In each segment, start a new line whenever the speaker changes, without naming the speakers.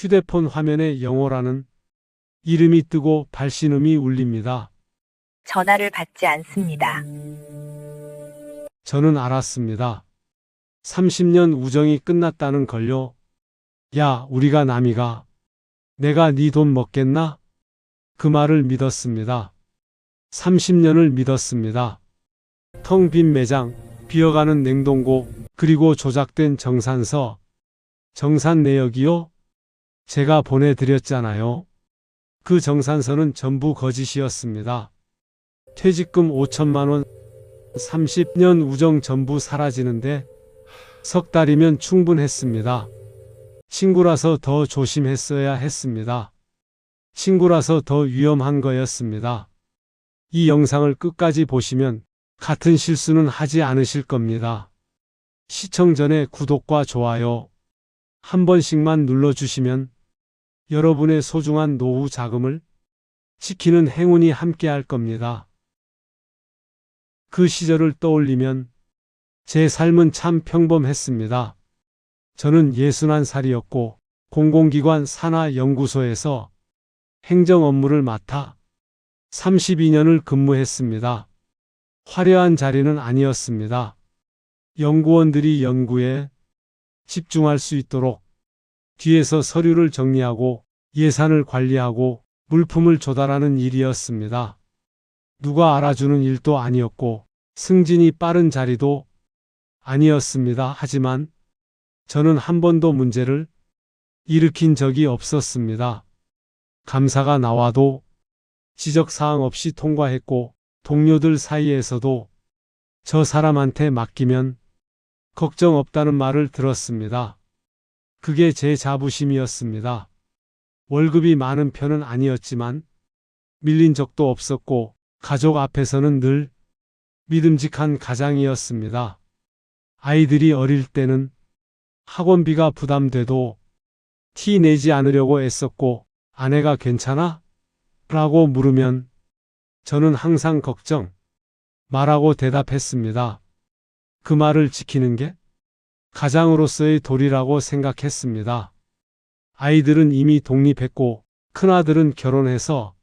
휴대폰 화면에 영호라는 이름이 뜨고 발신음이 울립니다.
전화를 받지 않습니다.
저는 알았습니다. 30년 우정이 끝났다는 걸요. 야, 우리가 남이가 내가 네 돈 먹겠나? 그 말을 믿었습니다. 30년을 믿었습니다. 텅 빈 매장, 비어가는 냉동고, 그리고 조작된 정산서. 정산 내역이요? 제가 보내드렸잖아요. 그 정산서는 전부 거짓이었습니다. 퇴직금 5천만 원, 30년 우정 전부 사라지는데 석 달이면 충분했습니다. 친구라서 더 조심했어야 했습니다. 친구라서 더 위험한 거였습니다. 이 영상을 끝까지 보시면 같은 실수는 하지 않으실 겁니다. 시청 전에 구독과 좋아요 한 번씩만 눌러주시면 여러분의 소중한 노후 자금을 지키는 행운이 함께할 겁니다. 그 시절을 떠올리면 제 삶은 참 평범했습니다. 저는 61살이었고 공공기관 산하연구소에서 행정 업무를 맡아 32년을 근무했습니다. 화려한 자리는 아니었습니다. 연구원들이 연구에 집중할 수 있도록 뒤에서 서류를 정리하고 예산을 관리하고 물품을 조달하는 일이었습니다. 누가 알아주는 일도 아니었고 승진이 빠른 자리도 아니었습니다. 하지만 저는 한 번도 문제를 일으킨 적이 없었습니다. 감사가 나와도 지적사항 없이 통과했고 동료들 사이에서도 저 사람한테 맡기면 걱정 없다는 말을 들었습니다. 그게 제 자부심이었습니다. 월급이 많은 편은 아니었지만 밀린 적도 없었고 가족 앞에서는 늘 믿음직한 가장이었습니다. 아이들이 어릴 때는 학원비가 부담돼도 티 내지 않으려고 애썼고 아내가 괜찮아? 라고 물으면 저는 항상 걱정 말하고 대답했습니다. 그 말을 지키는 게 가장으로서의 도리라고 생각했습니다. 아이들은 이미 독립했고 큰아들은 결혼해서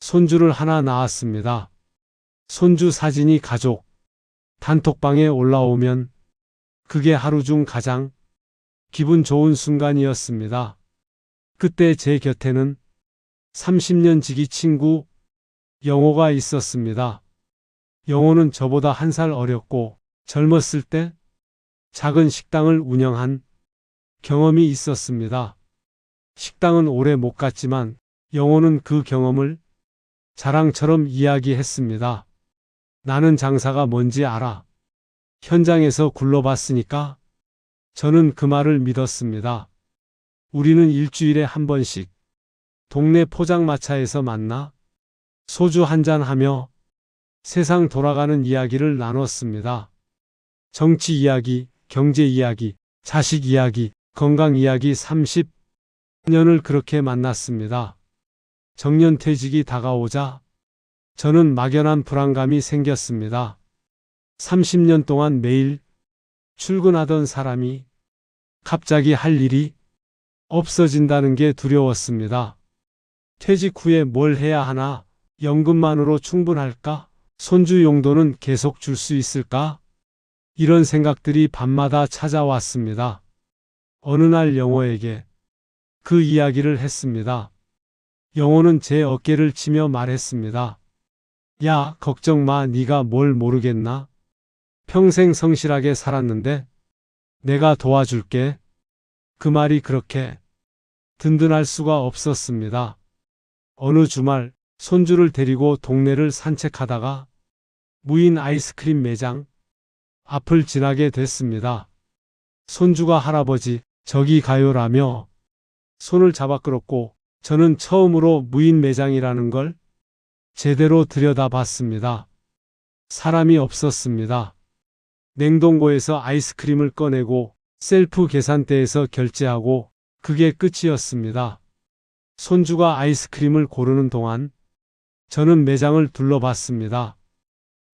손주를 하나 낳았습니다. 손주 사진이 가족 단톡방에 올라오면 그게 하루 중 가장 기분 좋은 순간이었습니다. 그때 제 곁에는 30년 지기 친구 영호가 있었습니다. 영호는 저보다 한 살 어렸고 젊었을 때 작은 식당을 운영한 경험이 있었습니다. 식당은 오래 못 갔지만 영호는 그 경험을 자랑처럼 이야기했습니다. 나는 장사가 뭔지 알아. 현장에서 굴러봤으니까 저는 그 말을 믿었습니다. 우리는 일주일에 한 번씩 동네 포장마차에서 만나 소주 한잔 하며 세상 돌아가는 이야기를 나눴습니다. 정치 이야기, 경제 이야기, 자식 이야기, 건강 이야기 30년을 그렇게 만났습니다. 정년퇴직이 다가오자 저는 막연한 불안감이 생겼습니다. 30년 동안 매일 출근하던 사람이 갑자기 할 일이 없어진다는 게 두려웠습니다. 퇴직 후에 뭘 해야 하나? 연금만으로 충분할까? 손주 용돈은 계속 줄 수 있을까? 이런 생각들이 밤마다 찾아왔습니다. 어느 날 영호에게 그 이야기를 했습니다. 영호는 제 어깨를 치며 말했습니다. 야, 걱정 마. 네가 뭘 모르겠나? 평생 성실하게 살았는데 내가 도와줄게. 그 말이 그렇게 든든할 수가 없었습니다. 어느 주말 손주를 데리고 동네를 산책하다가 무인 아이스크림 매장 앞을 지나게 됐습니다. 손주가 할아버지, 저기 가요라며 손을 잡아 끌었고 저는 처음으로 무인 매장이라는 걸 제대로 들여다봤습니다. 사람이 없었습니다. 냉동고에서 아이스크림을 꺼내고 셀프 계산대에서 결제하고 그게 끝이었습니다. 손주가 아이스크림을 고르는 동안 저는 매장을 둘러봤습니다.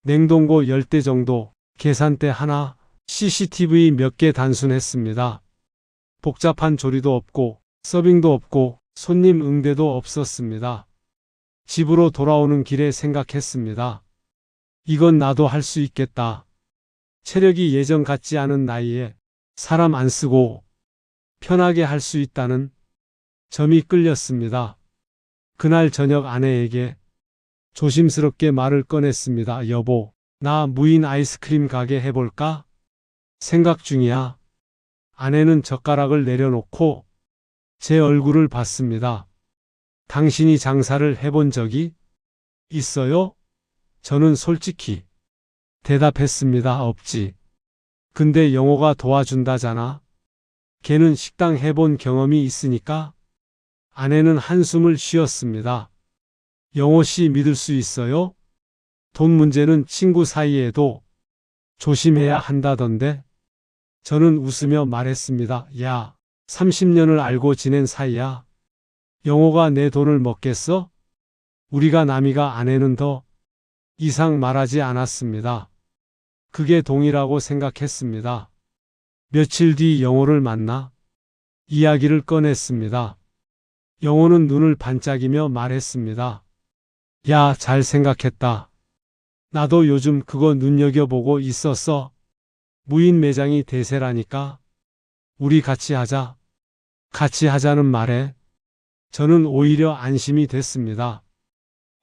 냉동고 10대 정도, 계산대 하나, CCTV 몇 개 단순했습니다. 복잡한 조리도 없고 서빙도 없고 손님 응대도 없었습니다. 집으로 돌아오는 길에 생각했습니다. 이건 나도 할 수 있겠다. 체력이 예전 같지 않은 나이에 사람 안 쓰고 편하게 할 수 있다는 점이 끌렸습니다. 그날 저녁 아내에게 조심스럽게 말을 꺼냈습니다. 여보, 나 무인 아이스크림 가게 해볼까? 생각 중이야. 아내는 젓가락을 내려놓고 제 얼굴을 봤습니다. 당신이 장사를 해본 적이 있어요? 저는 솔직히 대답했습니다. 없지. 근데 영호가 도와준다잖아. 걔는 식당 해본 경험이 있으니까 아내는 한숨을 쉬었습니다. 영호 씨 믿을 수 있어요? 돈 문제는 친구 사이에도 조심해야 한다던데. 저는 웃으며 말했습니다. 야, 30년을 알고 지낸 사이야. 영호가 내 돈을 먹겠어? 우리가 남이가 아내는 더 이상 말하지 않았습니다. 그게 동이라고 생각했습니다. 며칠 뒤 영호를 만나 이야기를 꺼냈습니다. 영호는 눈을 반짝이며 말했습니다. 야, 잘 생각했다. 나도 요즘 그거 눈여겨보고 있었어. 무인 매장이 대세라니까. 우리 같이 하자. 같이 하자는 말에 저는 오히려 안심이 됐습니다.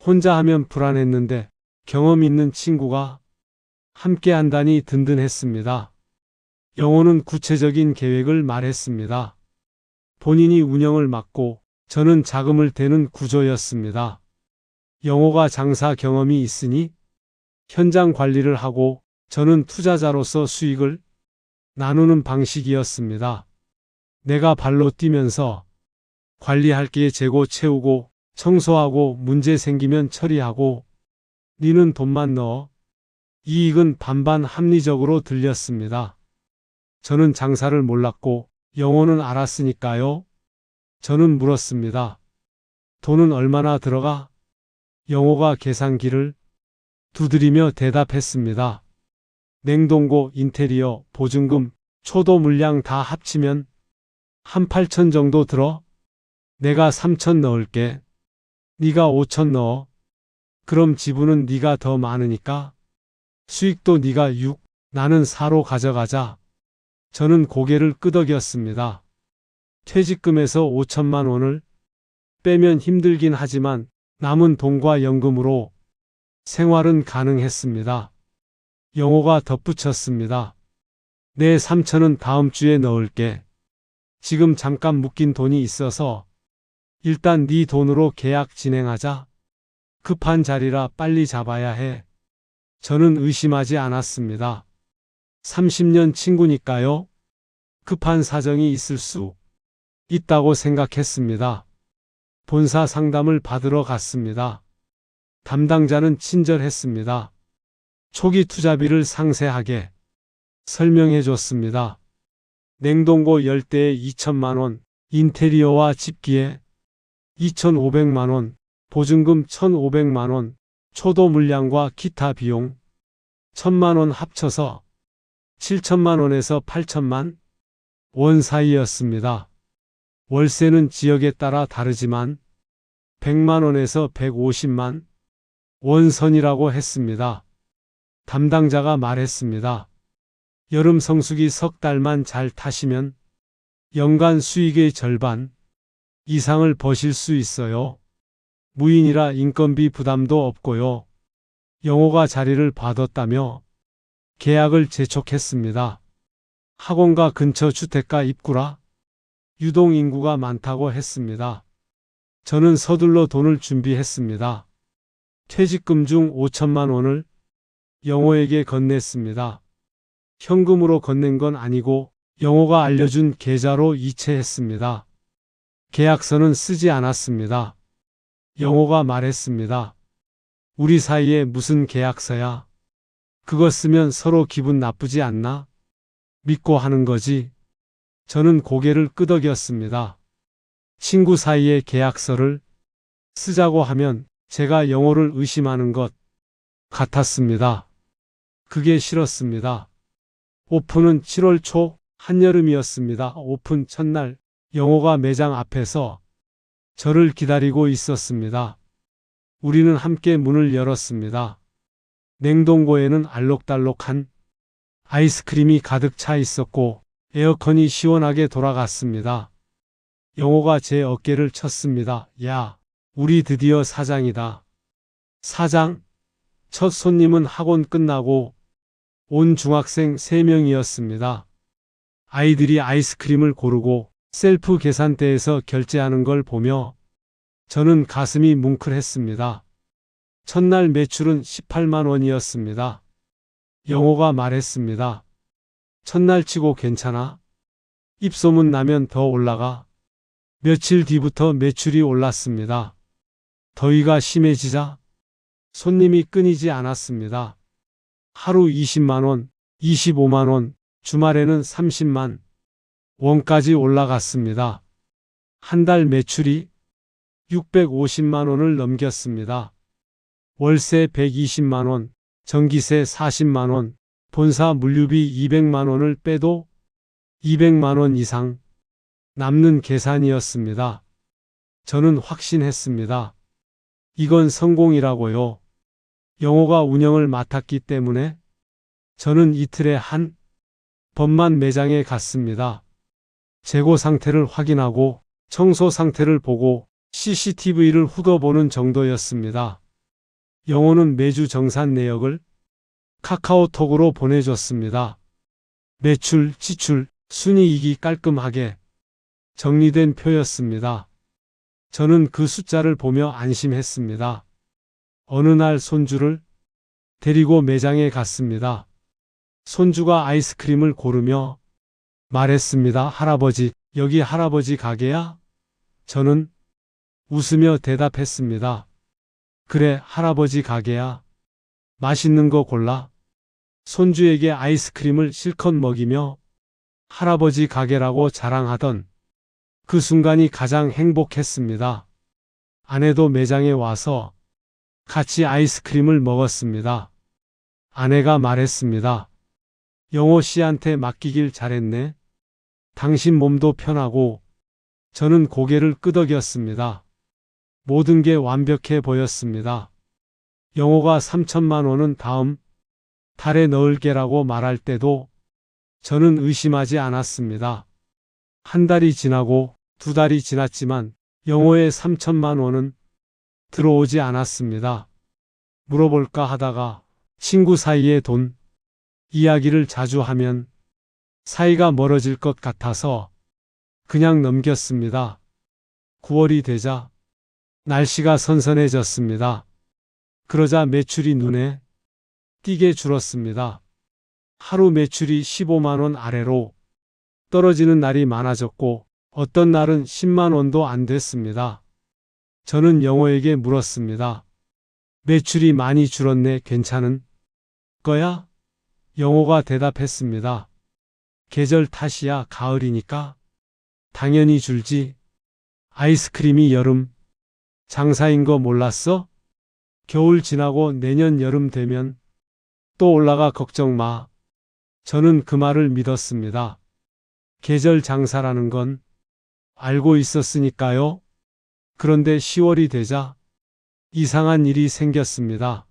혼자 하면 불안했는데 경험 있는 친구가 함께 한다니 든든했습니다. 영호는 구체적인 계획을 말했습니다. 본인이 운영을 맡고 저는 자금을 대는 구조였습니다. 영호가 장사 경험이 있으니 현장 관리를 하고 저는 투자자로서 수익을 나누는 방식이었습니다. 내가 발로 뛰면서 관리할 게 재고 채우고 청소하고 문제 생기면 처리하고 니는 돈만 넣어 이익은 반반 합리적으로 들렸습니다. 저는 장사를 몰랐고 영호는 알았으니까요. 저는 물었습니다. 돈은 얼마나 들어가? 영호가 계산기를 두드리며 대답했습니다. 냉동고, 인테리어, 보증금, 초도 물량 다 합치면 한 8천 정도 들어? 내가 3천 넣을게. 네가 5천 넣어. 그럼 지분은 네가 더 많으니까 수익도 네가 6, 나는 4로 가져가자. 저는 고개를 끄덕였습니다. 퇴직금에서 5천만 원을 빼면 힘들긴 하지만 남은 돈과 연금으로 생활은 가능했습니다. 영호가 덧붙였습니다. 내 3천은 다음 주에 넣을게. 지금 잠깐 묶인 돈이 있어서 일단 네 돈으로 계약 진행하자. 급한 자리라 빨리 잡아야 해. 저는 의심하지 않았습니다. 30년 친구니까요. 급한 사정이 있을 수 있다고 생각했습니다. 본사 상담을 받으러 갔습니다. 담당자는 친절했습니다. 초기 투자비를 상세하게 설명해 줬습니다. 냉동고 10대에 2천만 원, 인테리어와 집기에 2,500만 원, 보증금 1,500만 원, 초도 물량과 기타 비용 1천만 원 합쳐서 7천만 원에서 8천만 원 사이였습니다. 월세는 지역에 따라 다르지만 100만 원에서 150만 원 선이라고 했습니다. 담당자가 말했습니다. 여름 성수기 석 달만 잘 타시면 연간 수익의 절반 이상을 버실 수 있어요. 무인이라 인건비 부담도 없고요. 영호가 자리를 받았다며 계약을 재촉했습니다. 학원가 근처 주택가 입구라 유동 인구가 많다고 했습니다. 저는 서둘러 돈을 준비했습니다. 퇴직금 중 5천만 원을 영호에게 건넸습니다. 현금으로 건넨 건 아니고 영호가 알려준 계좌로 이체했습니다. 계약서는 쓰지 않았습니다. 영호가 말했습니다. 우리 사이에 무슨 계약서야? 그거 쓰면 서로 기분 나쁘지 않나? 믿고 하는 거지. 저는 고개를 끄덕였습니다. 친구 사이의 계약서를 쓰자고 하면 제가 영호를 의심하는 것 같았습니다. 그게 싫었습니다. 오픈은 7월 초 한여름이었습니다. 오픈 첫날 영호가 매장 앞에서 저를 기다리고 있었습니다. 우리는 함께 문을 열었습니다. 냉동고에는 알록달록한 아이스크림이 가득 차 있었고 에어컨이 시원하게 돌아갔습니다. 영호가 제 어깨를 쳤습니다. 야, 우리 드디어 사장이다. 사장? 첫 손님은 학원 끝나고 온 중학생 3명이었습니다. 아이들이 아이스크림을 고르고 셀프 계산대에서 결제하는 걸 보며 저는 가슴이 뭉클했습니다. 첫날 매출은 18만 원이었습니다. 영호가 말했습니다. 첫날 치고 괜찮아? 입소문 나면 더 올라가. 며칠 뒤부터 매출이 올랐습니다. 더위가 심해지자 손님이 끊이지 않았습니다. 하루 20만원, 25만원, 주말에는 30만 원까지 올라갔습니다. 한 달 매출이 650만원을 넘겼습니다. 월세 120만원, 전기세 40만원, 본사 물류비 200만원을 빼도 200만원 이상 남는 계산이었습니다. 저는 확신했습니다. 이건 성공이라고요. 영호가 운영을 맡았기 때문에 저는 이틀에 한 번만 매장에 갔습니다. 재고 상태를 확인하고 청소 상태를 보고 CCTV를 훑어보는 정도였습니다. 영호는 매주 정산 내역을 카카오톡으로 보내줬습니다. 매출, 지출, 순이익이 깔끔하게 정리된 표였습니다. 저는 그 숫자를 보며 안심했습니다. 어느 날 손주를 데리고 매장에 갔습니다. 손주가 아이스크림을 고르며 말했습니다. 할아버지, 여기 할아버지 가게야? 저는 웃으며 대답했습니다. 그래, 할아버지 가게야. 맛있는 거 골라. 손주에게 아이스크림을 실컷 먹이며 할아버지 가게라고 자랑하던 그 순간이 가장 행복했습니다. 아내도 매장에 와서 같이 아이스크림을 먹었습니다. 아내가 말했습니다. 영호 씨한테 맡기길 잘했네. 당신 몸도 편하고 저는 고개를 끄덕였습니다. 모든 게 완벽해 보였습니다. 영호가 3천만 원은 다음 달에 넣을게라고 말할 때도 저는 의심하지 않았습니다. 한 달이 지나고 두 달이 지났지만 영호의 3천만 원은 들어오지 않았습니다. 물어볼까 하다가 친구 사이의 돈 이야기를 자주 하면 사이가 멀어질 것 같아서 그냥 넘겼습니다. 9월이 되자 날씨가 선선해졌습니다. 그러자 매출이 눈에 띄게 줄었습니다. 하루 매출이 15만 원 아래로 떨어지는 날이 많아졌고 어떤 날은 10만 원도 안 됐습니다. 저는 영호에게 물었습니다. 매출이 많이 줄었네 괜찮은 거야? 영호가 대답했습니다. 계절 탓이야 가을이니까 당연히 줄지. 아이스크림이 여름 장사인 거 몰랐어? 겨울 지나고 내년 여름 되면 또 올라가 걱정 마. 저는 그 말을 믿었습니다. 계절 장사라는 건 알고 있었으니까요. 그런데 10월이 되자 이상한 일이 생겼습니다.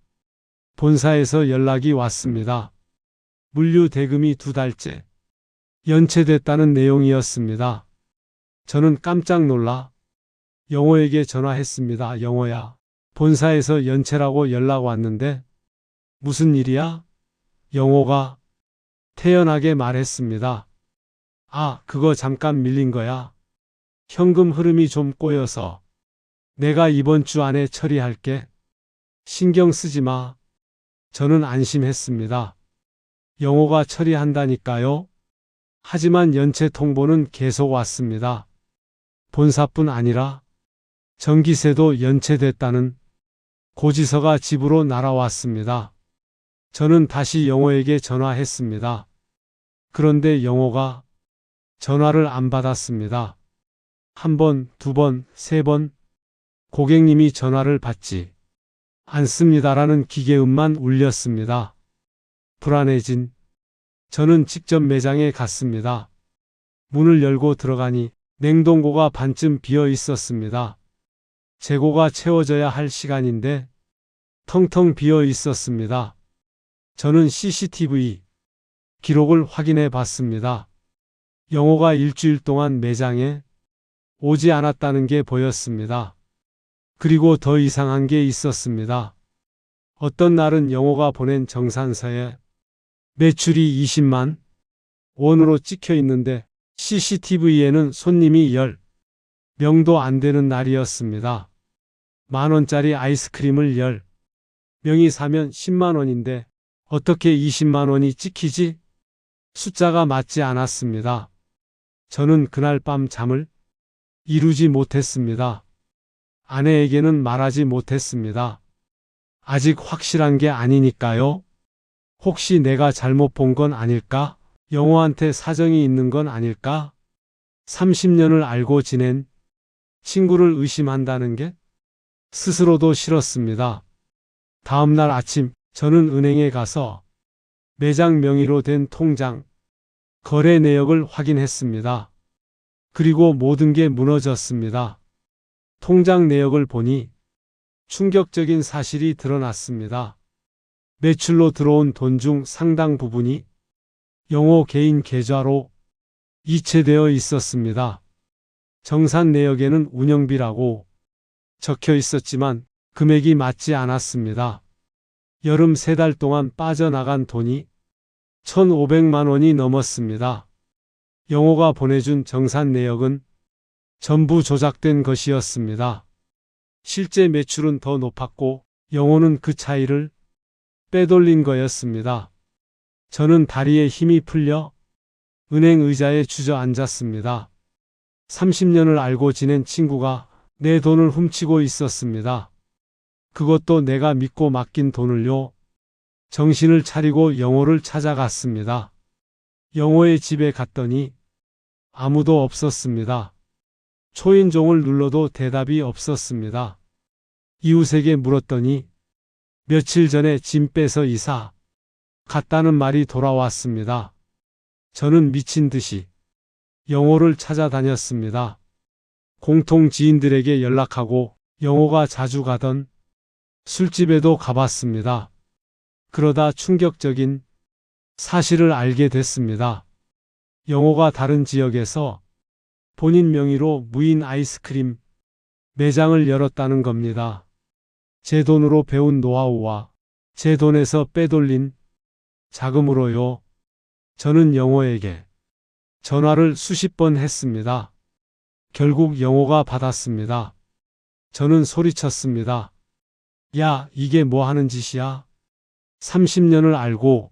본사에서 연락이 왔습니다. 물류 대금이 두 달째 연체됐다는 내용이었습니다. 저는 깜짝 놀라 영호에게 전화했습니다. 영호야, 본사에서 연체라고 연락 왔는데 무슨 일이야? 영호가 태연하게 말했습니다. 아, 그거 잠깐 밀린 거야. 현금 흐름이 좀 꼬여서 내가 이번 주 안에 처리할게. 신경 쓰지 마. 저는 안심했습니다. 영호가 처리한다니까요. 하지만 연체 통보는 계속 왔습니다. 본사뿐 아니라 전기세도 연체됐다는 고지서가 집으로 날아왔습니다. 저는 다시 영호에게 전화했습니다. 그런데 영호가 전화를 안 받았습니다. 한 번, 두 번, 세 번, 고객님이 전화를 받지 않습니다라는 기계음만 울렸습니다. 불안해진 저는 직접 매장에 갔습니다. 문을 열고 들어가니 냉동고가 반쯤 비어 있었습니다. 재고가 채워져야 할 시간인데 텅텅 비어 있었습니다. 저는 CCTV 기록을 확인해 봤습니다. 영호가 일주일 동안 매장에 오지 않았다는 게 보였습니다. 그리고 더 이상한 게 있었습니다. 어떤 날은 영호가 보낸 정산서에 매출이 20만 원으로 찍혀 있는데 CCTV에는 손님이 10 명도 안 되는 날이었습니다. 만 원짜리 아이스크림을 10 명이 사면 10만 원인데 어떻게 20만 원이 찍히지? 숫자가 맞지 않았습니다. 저는 그날 밤 잠을 이루지 못했습니다. 아내에게는 말하지 못했습니다. 아직 확실한 게 아니니까요. 혹시 내가 잘못 본 건 아닐까? 영호한테 사정이 있는 건 아닐까? 30년을 알고 지낸 친구를 의심한다는 게 스스로도 싫었습니다. 다음날 아침 저는 은행에 가서 매장 명의로 된 통장, 거래 내역을 확인했습니다. 그리고 모든 게 무너졌습니다. 통장 내역을 보니 충격적인 사실이 드러났습니다. 매출로 들어온 돈 중 상당 부분이 영호 개인 계좌로 이체되어 있었습니다. 정산 내역에는 운영비라고 적혀 있었지만 금액이 맞지 않았습니다. 여름 세 달 동안 빠져나간 돈이 1,500만 원이 넘었습니다. 영호가 보내준 정산 내역은 전부 조작된 것이었습니다. 실제 매출은 더 높았고 영호는 그 차이를 빼돌린 거였습니다. 저는 다리에 힘이 풀려 은행 의자에 주저앉았습니다. 30년을 알고 지낸 친구가 내 돈을 훔치고 있었습니다. 그것도 내가 믿고 맡긴 돈을요. 정신을 차리고 영호를 찾아갔습니다. 영호의 집에 갔더니 아무도 없었습니다. 초인종을 눌러도 대답이 없었습니다. 이웃에게 물었더니 며칠 전에 짐 빼서 이사 갔다는 말이 돌아왔습니다. 저는 미친 듯이 영호를 찾아다녔습니다. 공통 지인들에게 연락하고 영호가 자주 가던 술집에도 가봤습니다. 그러다 충격적인 사실을 알게 됐습니다. 영호가 다른 지역에서 본인 명의로 무인 아이스크림 매장을 열었다는 겁니다. 제 돈으로 배운 노하우와 제 돈에서 빼돌린 자금으로요. 저는 영호에게 전화를 수십 번 했습니다. 결국 영호가 받았습니다. 저는 소리쳤습니다. 야, 이게 뭐 하는 짓이야? 30년을 알고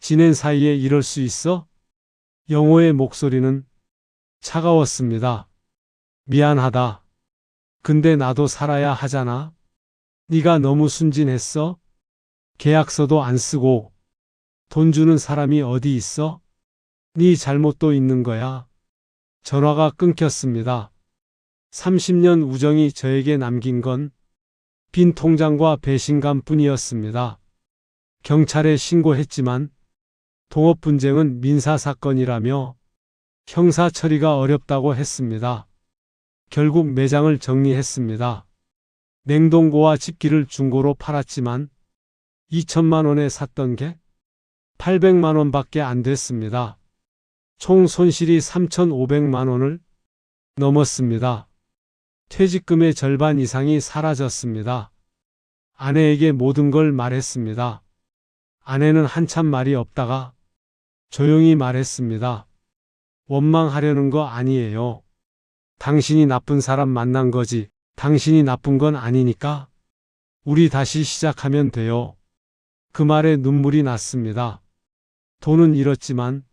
지낸 사이에 이럴 수 있어? 영호의 목소리는 차가웠습니다. 미안하다. 근데 나도 살아야 하잖아. 네가 너무 순진했어? 계약서도 안 쓰고 돈 주는 사람이 어디 있어? 네 잘못도 있는 거야. 전화가 끊겼습니다. 30년 우정이 저에게 남긴 건 빈 통장과 배신감 뿐이었습니다. 경찰에 신고했지만 동업 분쟁은 민사 사건이라며 형사 처리가 어렵다고 했습니다. 결국 매장을 정리했습니다. 냉동고와 집기를 중고로 팔았지만 2천만 원에 샀던 게 800만 원밖에 안 됐습니다. 총 손실이 3,500만 원을 넘었습니다. 퇴직금의 절반 이상이 사라졌습니다. 아내에게 모든 걸 말했습니다. 아내는 한참 말이 없다가 조용히 말했습니다. 원망하려는 거 아니에요. 당신이 나쁜 사람 만난 거지. 당신이 나쁜 건 아니니까. 우리 다시 시작하면 돼요. 그 말에 눈물이 났습니다. 돈은 잃었지만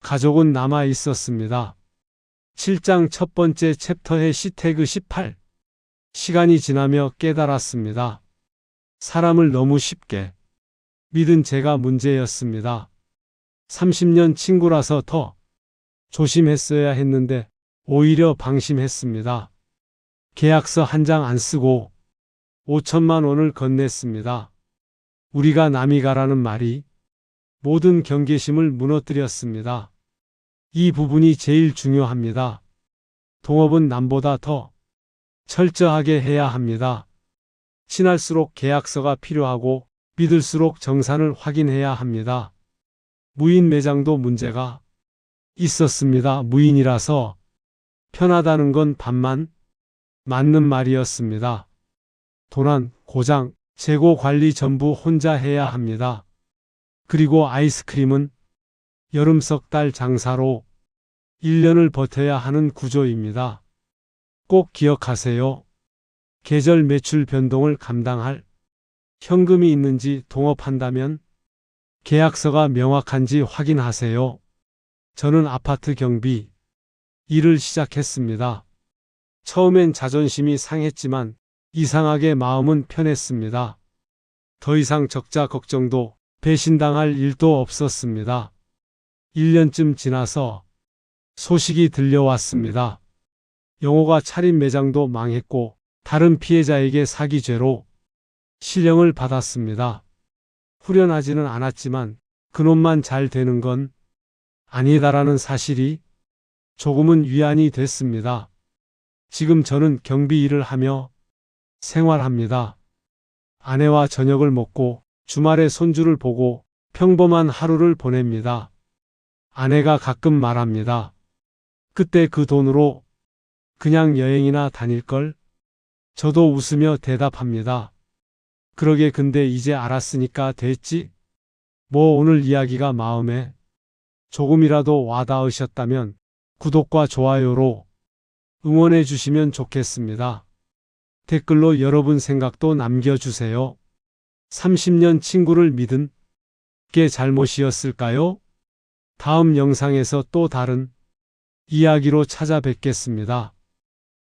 가족은 남아 있었습니다. 7장 첫 번째 챕터의 시태그 18. 시간이 지나며 깨달았습니다. 사람을 너무 쉽게 믿은 제가 문제였습니다. 30년 친구라서 더 조심했어야 했는데 오히려 방심했습니다. 계약서 한 장 안 쓰고 5천만 원을 건넸습니다. 우리가 남이 가라는 말이 모든 경계심을 무너뜨렸습니다. 이 부분이 제일 중요합니다. 동업은 남보다 더 철저하게 해야 합니다. 친할수록 계약서가 필요하고 믿을수록 정산을 확인해야 합니다. 무인 매장도 문제가 있었습니다. 무인이라서 편하다는 건 반만 맞는 말이었습니다. 도난, 고장, 재고 관리 전부 혼자 해야 합니다. 그리고 아이스크림은 여름 석 달 장사로 1년을 버텨야 하는 구조입니다. 꼭 기억하세요. 계절 매출 변동을 감당할 현금이 있는지 동업한다면 계약서가 명확한지 확인하세요. 저는 아파트 경비 일을 시작했습니다. 처음엔 자존심이 상했지만 이상하게 마음은 편했습니다. 더 이상 적자 걱정도 배신당할 일도 없었습니다. 1년쯤 지나서 소식이 들려왔습니다. 영호가 차린 매장도 망했고 다른 피해자에게 사기죄로 실형을 받았습니다. 후련하지는 않았지만 그놈만 잘 되는 건 아니다라는 사실이 조금은 위안이 됐습니다. 지금 저는 경비 일을 하며 생활합니다. 아내와 저녁을 먹고 주말에 손주를 보고 평범한 하루를 보냅니다. 아내가 가끔 말합니다. 그때 그 돈으로 그냥 여행이나 다닐 걸? 저도 웃으며 대답합니다. 그러게 근데 이제 알았으니까 됐지? 뭐 오늘 이야기가 마음에 조금이라도 와닿으셨다면 구독과 좋아요로 응원해 주시면 좋겠습니다. 댓글로 여러분 생각도 남겨주세요. 30년 친구를 믿은 게 잘못이었을까요? 다음 영상에서 또 다른 이야기로 찾아뵙겠습니다.